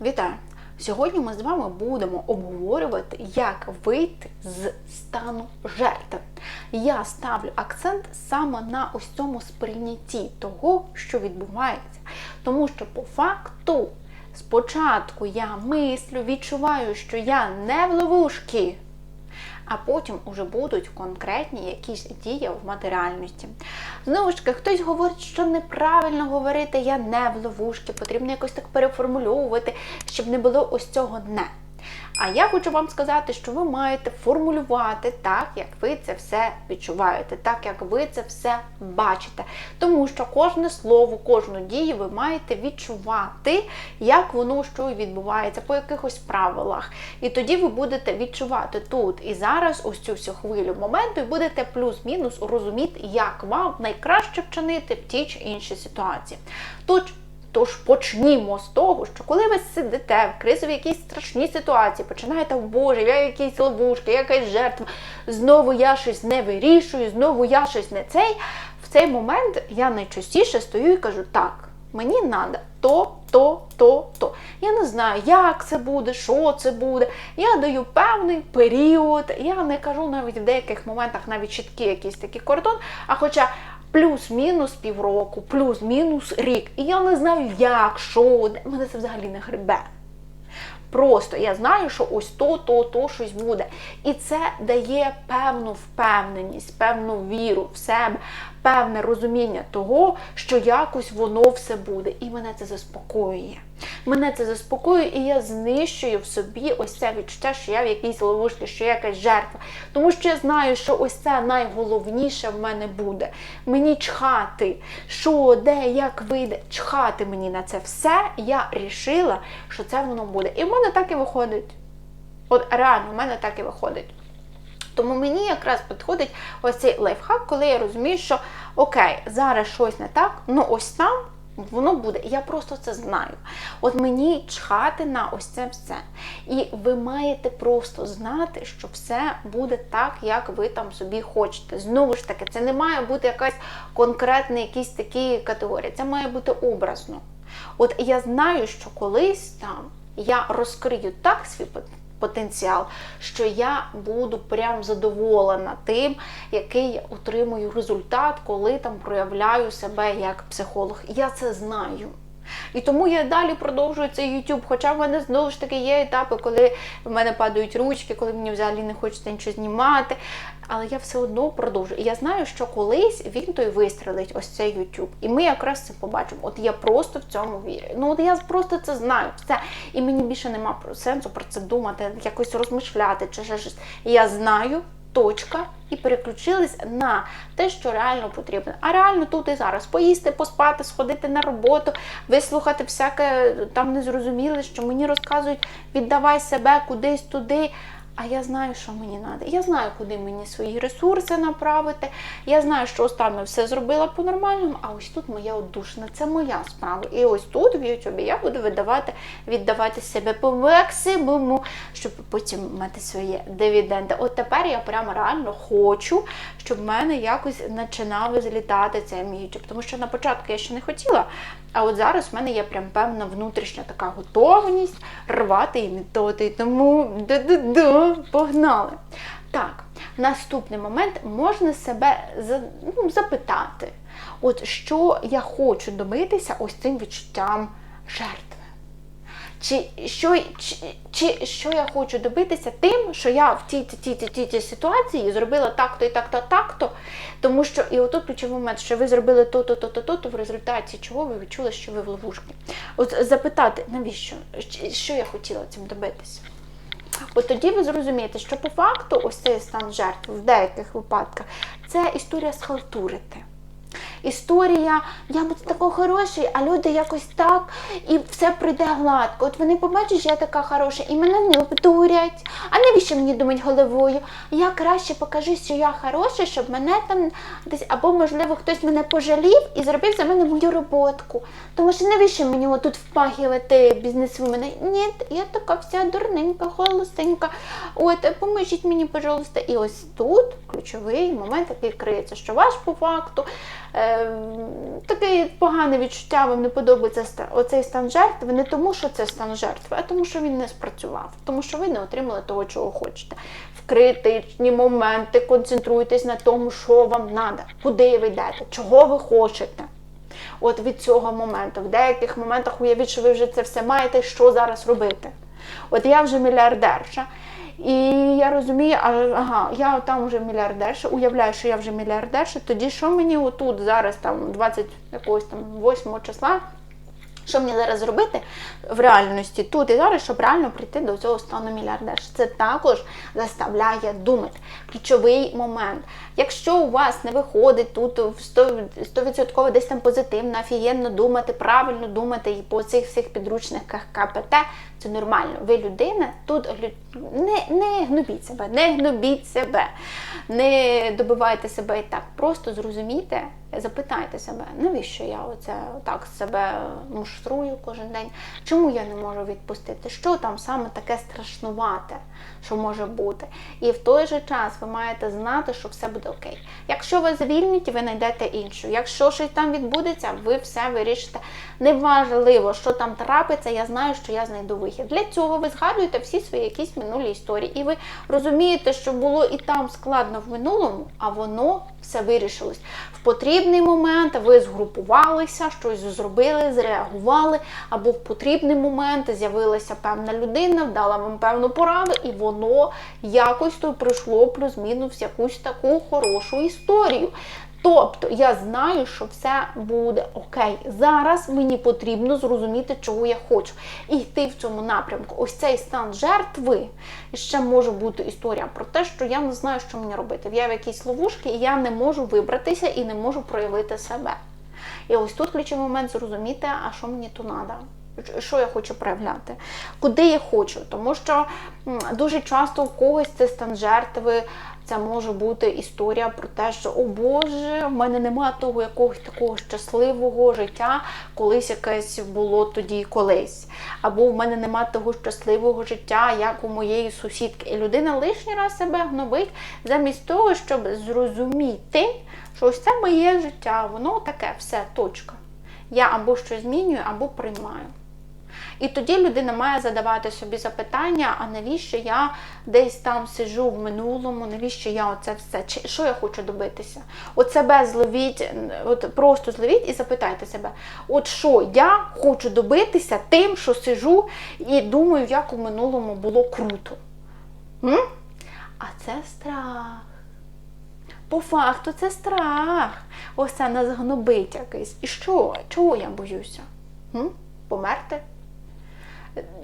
Вітаю! Сьогодні ми з вами будемо обговорювати, як вийти з стану жертви. Я ставлю акцент саме на ось цьому сприйнятті того, що відбувається. Тому що по факту спочатку я мислю, відчуваю, що я не в ловушці, а потім уже будуть конкретні якісь дії в матеріальності. Знову ж таки, хтось говорить, що неправильно говорити, я не в ловушці, потрібно якось так переформульовувати, щоб не було ось цього не. А я хочу вам сказати, що ви маєте формулювати так, як ви це все відчуваєте, так як ви це все бачите. Тому що кожне слово, кожну дію ви маєте відчувати, як воно що відбувається, по якихось правилах. І тоді ви будете відчувати тут і зараз ось цю всю хвилю моменту, і будете плюс-мінус розуміти, як вам найкраще вчинити в тій чи іншій ситуації. Тут Тож почнімо з того, що коли ви сидите в кризовій якійсь страшній ситуації, починаєте, о Боже, я якісь ловушки, якась жертва, знову я щось не вирішую, знову я щось не цей. В цей момент я найчастіше стою і кажу, так, мені треба то, то, то, то. Я не знаю, як це буде, що це буде. Я даю певний період, я не кажу навіть в деяких моментах навіть чіткий якийсь такий кордон, а хоча плюс-мінус півроку, плюс-мінус рік. І я не знаю, як, що, мене це взагалі не грибе. Просто я знаю, що ось то, то, то щось буде. І це дає певну впевненість, певну віру в себе, певне розуміння того, що якось воно все буде. І мене це заспокоює. Мене це заспокоює, і я знищую в собі ось це відчуття, що я в якійсь ловушці, що я якась жертва. Тому що я знаю, що ось це найголовніше в мене буде. Мені чхати, що, де, як вийде, чхати мені на це все. Я рішила, що це воно буде. І в мене так і виходить. От реально, в мене так і виходить. Тому мені якраз підходить ось цей лайфхак, коли я розумію, що окей, зараз щось не так, ну ось там воно буде. Я просто це знаю. От мені чхати на ось це все. І ви маєте просто знати, що все буде так, як ви там собі хочете. Знову ж таки, це не має бути якась конкретна якісь такі категорії, це має бути образно. От я знаю, що колись там я розкрию так свій потенціал, що я буду прям задоволена тим, який я отримую результат, коли там проявляю себе як психолог. Я це знаю. І тому я далі продовжую цей YouTube. Хоча в мене знову ж таки є етапи, коли в мене падають ручки, коли мені взагалі не хочеться нічого знімати. Але я все одно продовжую. І я знаю, що колись він той вистрелить, ось цей YouTube. І ми якраз це побачимо. От я просто в цьому вірю. Ну от я просто це знаю. Все. І мені більше нема сенсу про це думати, якось розмишляти чи ще щось. Я знаю точка, і переключились на те, що реально потрібно. А реально тут і зараз поїсти, поспати, сходити на роботу, вислухати всяке там незрозуміле, що мені розказують, віддавай себе кудись туди. А я знаю, що мені треба. Я знаю, куди мені свої ресурси направити. Я знаю, що останнє все зробила по-нормальному, а ось тут моя одушна. Це моя справа. І ось тут в Ютубі я буду видавати, віддавати себе по максимуму, щоб потім мати свої дивіденди. От тепер я прямо реально хочу, щоб в мене якось починав злітати цей мій YouTube. Тому що на початку я ще не хотіла. А от зараз в мене є прям певна внутрішня така готовність рвати і методи. Тому да-да-да, погнали. Так, наступний момент можна себе ну, запитати, от що я хочу добитися ось цим відчуттям жертви. Чи що чи, чи що я хочу добитися тим, що я в тій тій, тій, тій, ситуації зробила так-то і так-то, так-то. Тому що і отут ключовий момент, що ви зробили то-то, то-то, то-то, в результаті чого ви відчули, що ви в ловушці. От запитати, навіщо? Що я хотіла цим добитися? От тоді ви зрозумієте, що по факту ось цей стан жертв в деяких випадках це історія схалтурити історія, я буду такий хороший, а люди якось так, і все прийде гладко. От вони побачать, що я така хороша, і мене не обдурять. А навіщо мені думати головою? Я краще покажу, що я хороша, щоб мене там десь, або, можливо, хтось мене пожалів і зробив за мене мою роботку. Тому що навіщо мені отут впахувати бізнесвумена? Ні, я така вся дурненька, холостенька. От, поможіть мені, пожалуйста. І ось тут ключовий момент, який криється, що ваш по факту таке погане відчуття, вам не подобається оцей стан жертви, не тому, що це стан жертви, а тому, що він не спрацював, тому що ви не отримали того, чого хочете. В критичні моменти концентруйтесь на тому, що вам треба, куди ви йдете, чого ви хочете. От від цього моменту. В деяких моментах уявіть, що ви вже це все маєте, що зараз робити. От я вже мільярдерша, і я розумію, а, ага, я там вже мільярдерша, уявляю, що я вже мільярдерша, тоді що мені отут зараз, там 20 якогось там 8 числа, що мені зараз зробити в реальності тут і зараз, щоб реально прийти до цього стану мільярдерша? Це також заставляє думати. Ключовий момент. Якщо у вас не виходить тут в 100%, 100% десь там позитивно, офігенно думати, правильно думати і по цих всіх підручниках КПТ, це нормально. Ви людина, тут не, не гнобіть себе, не гнобіть себе, не добивайте себе і так. Просто зрозумійте, запитайте себе, навіщо я оце так себе муштрую кожен день? Чому я не можу відпустити? Що там саме таке страшнувате, що може бути? І в той же час ви маєте знати, що все буде окей. Якщо ви звільните, ви знайдете іншу. Якщо щось там відбудеться, ви все вирішите. Неважливо, що там трапиться, я знаю, що я знайду вихід. Для цього ви згадуєте всі свої якісь минулі історії, і ви розумієте, що було і там складно в минулому, а воно все вирішилось. В потрібний момент ви згрупувалися, щось зробили, зреагували, або в потрібний момент з'явилася певна людина, вдала вам певну пораду, і воно якось то прийшло плюс-мінус якусь таку хорошу історію. Тобто я знаю, що все буде окей. Зараз мені потрібно зрозуміти, чого я хочу, і йти в цьому напрямку. Ось цей стан жертви. І ще може бути історія про те, що я не знаю, що мені робити. Я в якійсь ловушці, і я не можу вибратися і не можу проявити себе. І ось тут ключовий момент зрозуміти, а що мені тут треба. Що я хочу проявляти, куди я хочу, тому що дуже часто у когось це стан жертви, це може бути історія про те, що о Боже, в мене немає того якогось такого щасливого життя, колись якесь було тоді колись. Або в мене немає того щасливого життя, як у моєї сусідки. І людина лишній раз себе гнобить замість того, щоб зрозуміти, що ось це моє життя, воно таке, все, точка. Я або щось змінюю, або приймаю. І тоді людина має задавати собі запитання, а навіщо я десь там сижу в минулому, навіщо я оце все, чи що я хочу добитися? От себе зловіть, от просто зловіть і запитайте себе, от що я хочу добитися тим, що сижу і думаю, як у минулому було круто. М? А це страх. По факту це страх. Ось це нас гнобить якийсь. І що? Чого я боюся? М? Померти?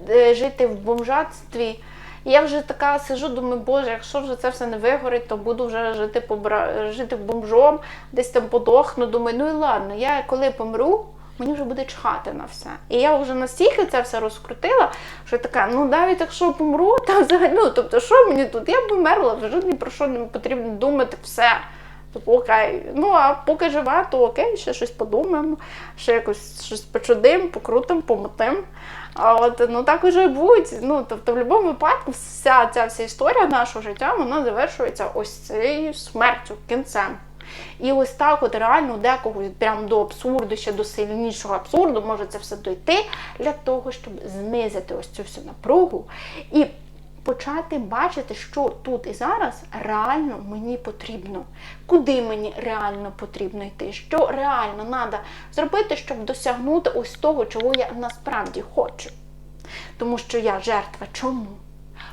Е, Жити в бомжатстві. Я вже така сижу, думаю, боже, якщо вже це все не вигорить, то буду вже жити побра... жити бомжом, десь там подохну. Думаю, ну і ладно, я коли помру, мені вже буде чхати на все. І я вже настільки це все розкрутила, що така, ну навіть якщо помру, то взагалі, ну тобто, що мені тут? Я померла, вже ні про що не потрібно думати, все. Тобто, окей, ну а поки жива, то окей, ще щось подумаємо, ще якось щось почудим, покрутим, помотим. А от ну так уже будь. Ну тобто, в будь-якому випадку, вся ця вся історія нашого життя вона завершується ось цією смертю, кінцем. І ось так, от реально декого прям до абсурду, ще до сильнішого абсурду може це все дойти для того, щоб знизити ось цю всю напругу і почати бачити, що тут і зараз реально мені потрібно, куди мені реально потрібно йти, що реально треба зробити, щоб досягнути ось того, чого я насправді хочу. Тому що я жертва чому?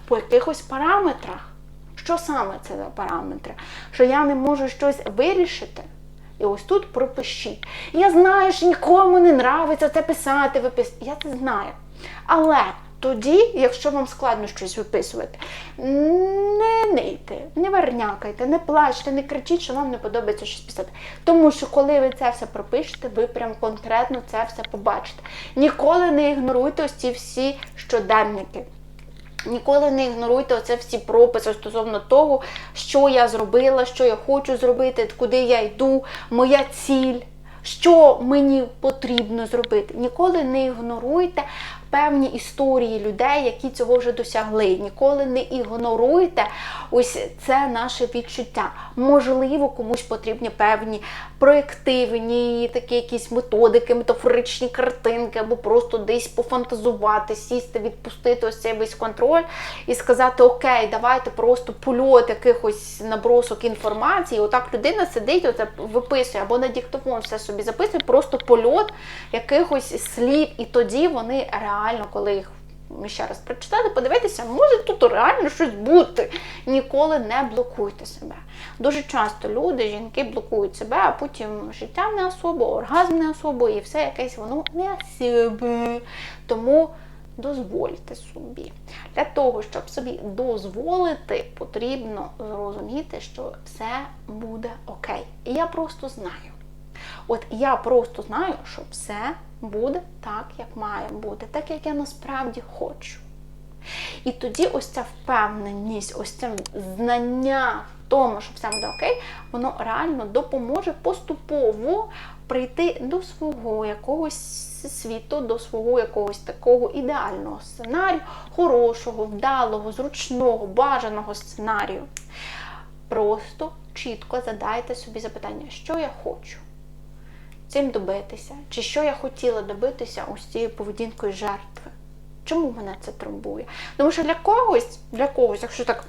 По якихось параметрах. Що саме це за параметри? Що я не можу щось вирішити. І ось тут пропишіть. Я знаю, що нікому не нравиться це писати, виписати. Я це знаю. Але тоді, якщо вам складно щось виписувати, не нийте, не вернякайте, не плачте, не кричіть, що вам не подобається щось писати. Тому що коли ви це все пропишете, ви прям конкретно це все побачите. Ніколи не ігноруйте ось ці всі щоденники. Ніколи не ігноруйте оце всі прописи стосовно того, що я зробила, що я хочу зробити, куди я йду, моя ціль, що мені потрібно зробити. Ніколи не ігноруйте певні історії людей, які цього вже досягли. Ніколи не ігноруйте ось це наше відчуття. Можливо, комусь потрібні певні проєктивні, такі якісь методики, метафоричні картинки, або просто десь пофантазувати, сісти, відпустити ось цей весь контроль і сказати: Окей, давайте просто польот якихось набросок інформації. Отак людина сидить, оце виписує або на диктофон все собі записує, просто польот якихось слів, і тоді вони реально, коли їх ще раз прочитати, подивитися, може тут реально щось бути. Ніколи не блокуйте себе. Дуже часто люди, жінки блокують себе, а потім життя не особо, оргазм не особо, і все якесь воно не себе. Тому дозвольте собі. Для того, щоб собі дозволити, потрібно зрозуміти, що все буде окей. І я просто знаю. От я просто знаю, що все буде так, як має бути, так як я насправді хочу. І тоді ось ця впевненість, ось це знання в тому, що все буде окей, воно реально допоможе поступово прийти до свого якогось світу, до свого якогось такого ідеального сценарію, хорошого, вдалого, зручного, бажаного сценарію. Просто чітко задайте собі запитання, що я хочу цим добитися, чи що я хотіла добитися ось цією поведінкою жертви. Чому мене це трамбує? Тому що для когось, для когось, якщо так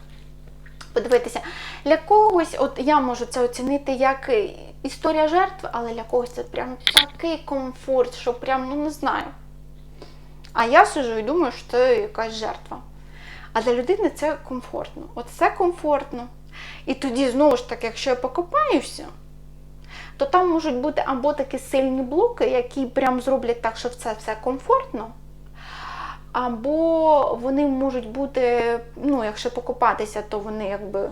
подивитися, для когось, от я можу це оцінити як історія жертви, але для когось це прям такий комфорт, що прям, ну не знаю. А я сижу і думаю, що це якась жертва. А для людини це комфортно. От це комфортно. І тоді, знову ж таки, якщо я покопаюся, то там можуть бути або такі сильні блоки, які прям зроблять так, що це все комфортно. Або вони можуть бути, ну, якщо покопатися, то вони якби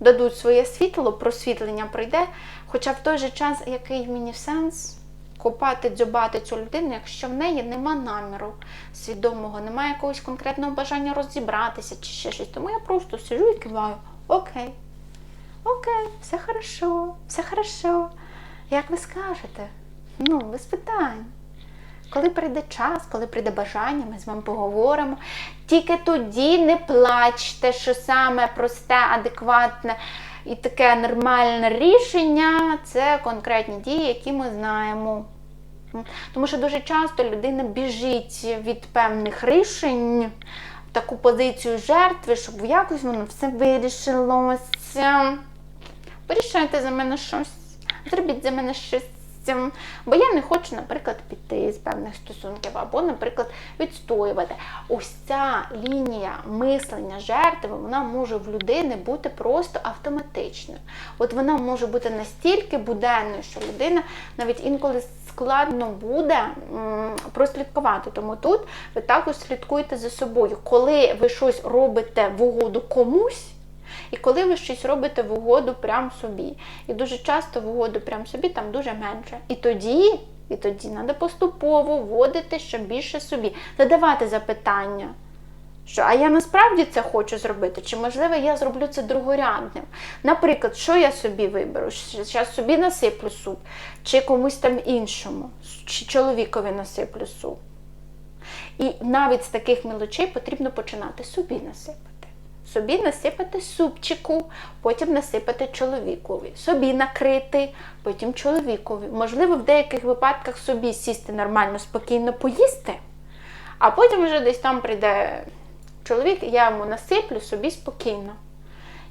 дадуть своє світло, просвітлення прийде. Хоча в той же час, який мені сенс копати, дзьобати цю людину, якщо в неї нема наміру свідомого, немає якогось конкретного бажання розібратися чи ще щось. Тому я просто сижу і киваю, окей, окей, все хорошо, все хорошо. Як ви скажете? Ну, без питань. Коли прийде час, коли прийде бажання, ми з вами поговоримо. Тільки тоді не плачте, що саме просте, адекватне і таке нормальне рішення це конкретні дії, які ми знаємо. Тому що дуже часто людина біжить від певних рішень таку позицію жертви, щоб якось воно все вирішилося. Порішайте за мене щось, зробіть за мене щось. Бо я не хочу, наприклад, піти з певних стосунків, або, наприклад, відстоювати. Ось ця лінія мислення жертви, вона може в людини бути просто автоматичною. От вона може бути настільки буденною, що людина навіть інколи складно буде прослідкувати. Тому тут ви також слідкуєте за собою. Коли ви щось робите в угоду комусь. І коли ви щось робите в угоду прям собі. І дуже часто в угоду прям собі там дуже менше. І тоді, і тоді треба поступово вводити ще більше собі, задавати запитання. Що, а я насправді це хочу зробити? Чи можливо я зроблю це другорядним? Наприклад, що я собі виберу? Зараз собі насиплю суп, чи комусь там іншому, чи чоловікові насиплю суп. І навіть з таких мелочей потрібно починати собі насипати. Собі насипати супчику, потім насипати чоловікові, собі накрити, потім чоловікові. Можливо, в деяких випадках собі сісти нормально, спокійно поїсти, а потім вже десь там прийде чоловік, я йому насиплю собі спокійно.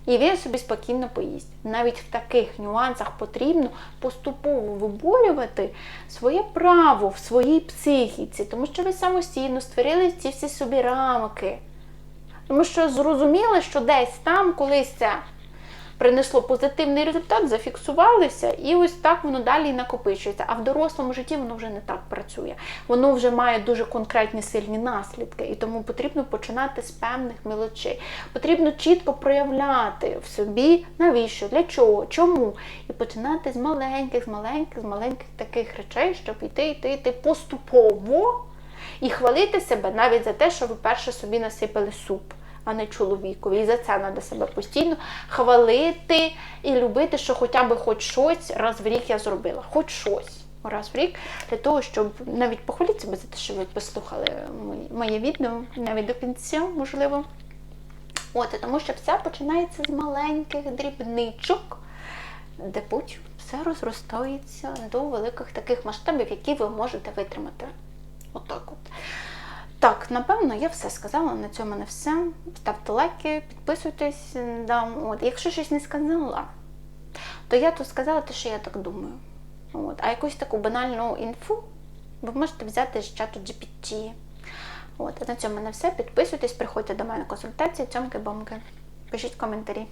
І він собі спокійно поїсть. Навіть в таких нюансах потрібно поступово виборювати своє право в своїй психіці, тому що ви самостійно створили ці всі собі рамки. Тому що зрозуміли, що десь там колись це принесло позитивний результат, зафіксувалися, і ось так воно далі і накопичується. А в дорослому житті воно вже не так працює. Воно вже має дуже конкретні сильні наслідки, і тому потрібно починати з певних мелочей. Потрібно чітко проявляти в собі, навіщо, для чого, чому. І починати з маленьких, з маленьких, з маленьких таких речей, щоб йти, йти, йти поступово. І хвалити себе навіть за те, що ви перше собі насипали суп, а не чоловікові. І за це треба себе постійно хвалити і любити, що хоча б хоч щось раз в рік я зробила. Хоч щось. раз в рік, для того, щоб навіть похваліть себе за те, що ви послухали моє відео навіть до кінця, можливо. От, тому що все починається з маленьких дрібничок, де потім все розростається до великих таких масштабів, які ви можете витримати. Отак от. Так, напевно, я все сказала. На цьому не все. Ставте лайки, підписуйтесь. Да, от. Якщо щось не сказала, то я тут сказала те, що я так думаю. От. А якусь таку банальну інфу ви можете взяти з чату GPT. От, на цьому не все. Підписуйтесь, приходьте до мене на консультації, цьомки-бомки. Пишіть коментарі.